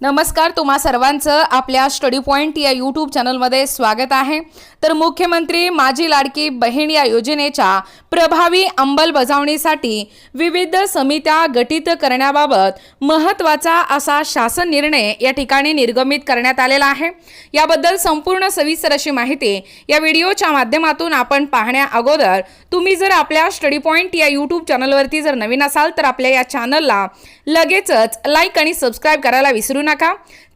नमस्कार तुम्हा सर्वांचं आपल्या स्टडी पॉईंट या यूट्यूब चॅनलमध्ये स्वागत आहे. तर मुख्यमंत्री माझी लाडकी बहीण या योजनेच्या प्रभावी अंमलबजावणीसाठी विविध समित्या गठीत करण्याबाबत महत्त्वाचा असा शासन निर्णय या ठिकाणी निर्गमित करण्यात आलेला आहे. याबद्दल संपूर्ण सविस्तर अशी माहिती या व्हिडिओच्या माध्यमातून आपण पाहण्या अगोदर तुम्ही जर आपल्या स्टडी पॉईंट या यूट्यूब चॅनलवरती जर नवीन असाल तर आपल्या या चॅनलला लगेचच लाईक आणि सबस्क्राईब करायला विसरू नका.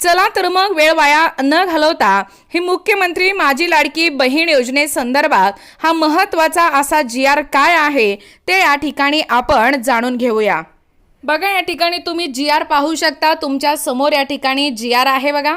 चला तर मग वेळ वाया न घालवता ही मुख्यमंत्री माझी लाडकी बहीण योजनेसंदर्भात हा महत्त्वाचा असा जी आर काय आहे ते या ठिकाणी आपण जाणून घेऊया. बघा या ठिकाणी तुम्ही जी आर पाहू शकता. तुमच्यासमोर या ठिकाणी जी आर आहे बघा.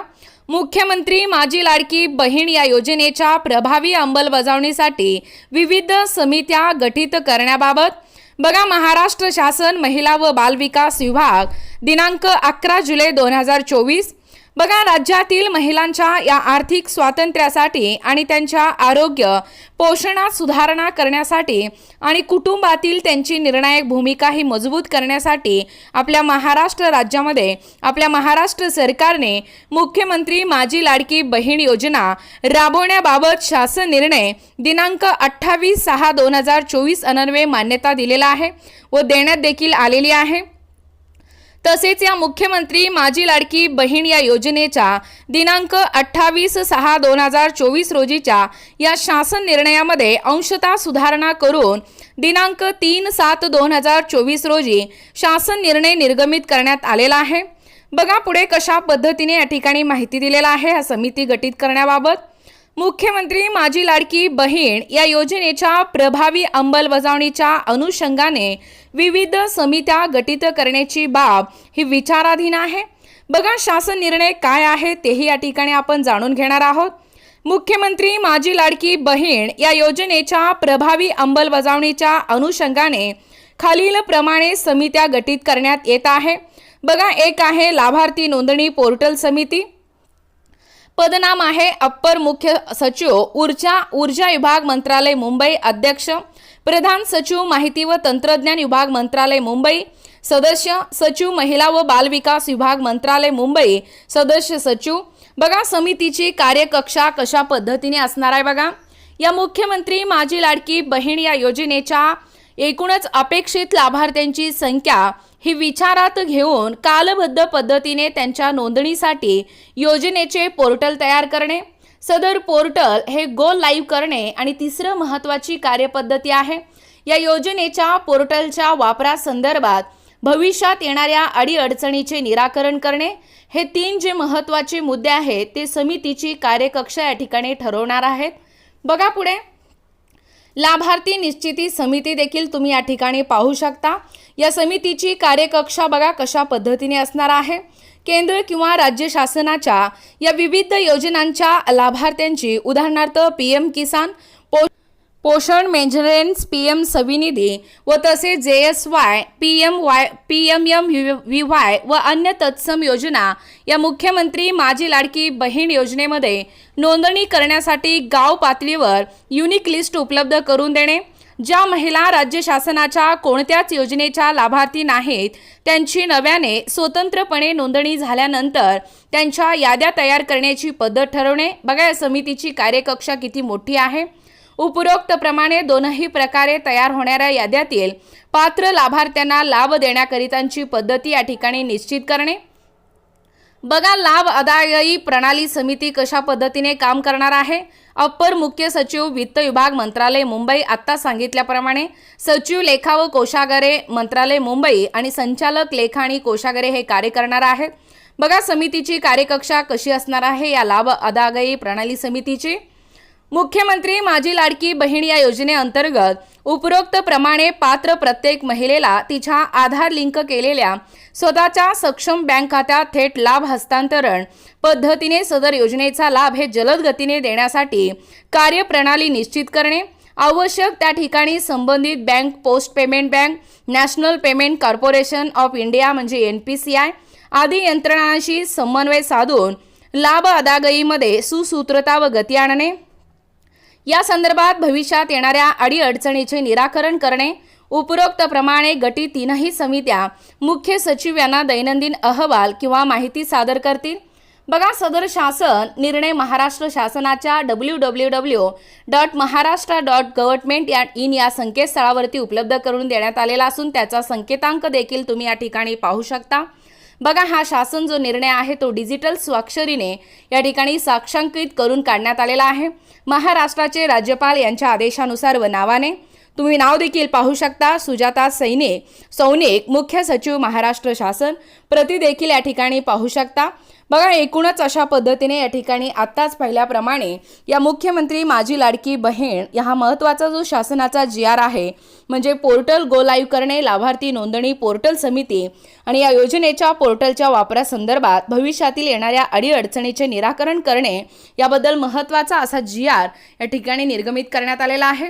मुख्यमंत्री माझी लाडकी बहीण या योजनेच्या प्रभावी अंमलबजावणीसाठी विविध समित्या गठीत करण्याबाबत बघा महाराष्ट्र शासन महिला व बालविकास विभाग दिनांक अकरा जुलै दोन हजार चोवीस बघा राज्यातील महिलांच्या या आर्थिक स्वातंत्र्यासाठी आणि त्यांच्या आरोग्य पोषणात सुधारणा करण्यासाठी आणि कुटुंबातील त्यांची निर्णायक भूमिका ही मजबूत करण्यासाठी आपल्या महाराष्ट्र राज्यामध्ये आपल्या महाराष्ट्र सरकारने मुख्यमंत्री माझी लाडकी बहीण योजना राबवण्याबाबत शासन निर्णय दिनांक अठ्ठावीस सहा दोन हजार चोवीस अनन्वये मान्यता दिलेला आहे व देण्यात देखील आलेली आहे. तसेच या मुख्यमंत्री माझी लाडकी बहीण या योजनेच्या दिनांक अठ्ठावीस सहा दोन हजार चोवीस रोजीच्या या शासन निर्णयामध्ये अंशतः सुधारणा करून दिनांक तीन सात दोन हजार चोवीस रोजी शासन निर्णय निर्गमित करण्यात आलेला आहे. बघा पुढे कशा पद्धतीने या ठिकाणी माहिती दिलेला आहे. हा समिती गठीत करण्याबाबत मुख्यमंत्री माझी लाडकी बहीण या योजनेच्या प्रभावी अंमलबजावणीच्या अनुषंगाने विविध समित्या गटित करण्याची बाब ही विचाराधीन आहे. बघा शासन निर्णय काय आहे तेही या ठिकाणी आपण जाणून घेणार आहोत. मुख्यमंत्री माझी लाडकी बहीण या योजनेच्या प्रभावी अंमलबजावणीच्या अनुषंगाने खालीलप्रमाणे समित्या गटित करण्यात येत आहे. बघा एक आहे लाभार्थी नोंदणी पोर्टल समिती. पदनाम आहे अप्पर मुख्य सचिव. ऊर्जा ऊर्जा विभाग मंत्रालय मुंबई. अध्यक्ष प्रधान सचिव माहिती व तंत्रज्ञान विभाग मंत्रालय मुंबई. सदस्य सचिव महिला व बालविकास विभाग मंत्रालय मुंबई. सदस्य सचिव बघा समितीची कार्यकक्षा कशा पद्धतीने असणार आहे बघा. या मुख्यमंत्री माझी लाडकी बहीण या योजनेच्या एकूणच अपेक्षित लाभार्थ्यांची संख्या ही विचारात घेऊन कालबद्ध पद्धतीने त्यांच्या नोंदणीसाठी योजनेचे पोर्टल तयार करणे सदर पोर्टल हे गो लाईव्ह करणे आणि तिसरं महत्त्वाची कार्यपद्धती आहे. या योजनेच्या पोर्टलच्या वापरासंदर्भात भविष्यात येणाऱ्या अडीअडचणीचे निराकरण करणे हे तीन जे महत्त्वाचे मुद्दे आहेत ते समितीची कार्यकक्षा या ठिकाणी ठरवणार आहेत. बघा पुढे. लाभार्थी निश्चिती समिती देखील तुम्ही या ठिकाणी पाहू शकता. या समितीची कार्यकक्षा बघा कशा पद्धतीने असणार आहे. केंद्र किंवा राज्य शासनाच्या या विविध योजनांच्या लाभार्थ्यांची उदाहरणार्थ पी एम किसान पोषण मेंटेनन्स पी एम सविनिधी व तसेच J S Y P M Y P M M V Y व अन्य तत्सम योजना या मुख्यमंत्री माझी लाडकी बहीण योजनेमध्ये नोंदणी करण्यासाठी गाव पातळीवर युनिक लिस्ट उपलब्ध करून देणे ज्या महिला राज्य शासनाच्या कोणत्याच योजनेच्या लाभार्थी नाहीत त्यांची नव्याने स्वतंत्रपणे नोंदणी झाल्यानंतर त्यांच्या याद्या तयार करण्याची पद्धत ठरवणे. बघा या समितीची कार्यकक्षा किती मोठी आहे. उपरोक्त प्रमाणे दोनही प्रकारे तयार होणाऱ्या याद्यातील पात्र लाभार्थ्यांना लाभ देण्याकरितांची पद्धती या ठिकाणी निश्चित करणे. बघा लाभ अदायी प्रणाली समिती कशा पद्धतीने काम करणार आहे? अप्पर मुख्य सचिव वित्त विभाग मंत्रालय मुंबई. आत्ता सांगितल्याप्रमाणे सचिव लेखा व कोशागरे मंत्रालय मुंबई आणि संचालक लेखा आणि कोशागरे हे कार्य करणार आहेत. बघा समितीची कार्यकक्षा कशी असणार आहे या लाभ अदायी प्रणाली समितीची? मुख्यमंत्री माझी लाडकी बहीण या योजनेअंतर्गत उपरोक्त प्रमाणे पात्र प्रत्येक महिलेला तिच्या आधार लिंक केलेल्या स्वतःच्या सक्षम बँक खात्यात थेट लाभ हस्तांतरण पद्धतीने सदर योजनेचा लाभ हे जलद गतीने देण्यासाठी कार्यप्रणाली निश्चित करणे आवश्यक त्या ठिकाणी संबंधित bank post payment bank national payment corporation of India म्हणजे एन पी सी आय आदी यंत्रणांशी समन्वय साधून लाभ अदागईमध्ये सुसूत्रता व गती आणणे. या संदर्भात भविष्यात येणाऱ्या अडीअडचणीचे निराकरण करणे उपरोक्त प्रमाणे गटी तीनही समित्या मुख्य सचिव यांना दैनंदिन अहवाल किंवा माहिती सादर करतील. बघा सदर शासन निर्णय महाराष्ट्र शासनाच्या W W W dot Maharashtra dot government या इन या संकेतस्थळावरती उपलब्ध करून देण्यात आलेला असून त्याचा संकेतांक देखील तुम्ही या ठिकाणी पाहू शकता. बघा हा शासन जो निर्णय आहे तो डिजिटल स्वाक्षरीने या ठिकाणी साक्षांकित करून काढण्यात आलेला आहे. महाराष्ट्राचे राज्यपाल यांच्या आदेशानुसार व नावाने तुम्ही नाव देखील पाहू शकता. सुजाता सैने सौनिक मुख्य सचिव महाराष्ट्र शासन प्रति देखील या ठिकाणी पाहू शकता. बघा एकूणच अशा पद्धतीने या ठिकाणी आत्ताच पाहिल्याप्रमाणे या मुख्यमंत्री माझी लाडकी बहीण या हा महत्त्वाचा जो शासनाचा जी आर आहे म्हणजे पोर्टल गो लाईव्ह करणे लाभार्थी नोंदणी पोर्टल समिती आणि या योजनेच्या पोर्टलच्या वापरासंदर्भात भविष्यातील येणाऱ्या अडीअडचणीचे निराकरण करणे याबद्दल महत्त्वाचा असा जी आर या ठिकाणी निर्गमित करण्यात आलेला आहे.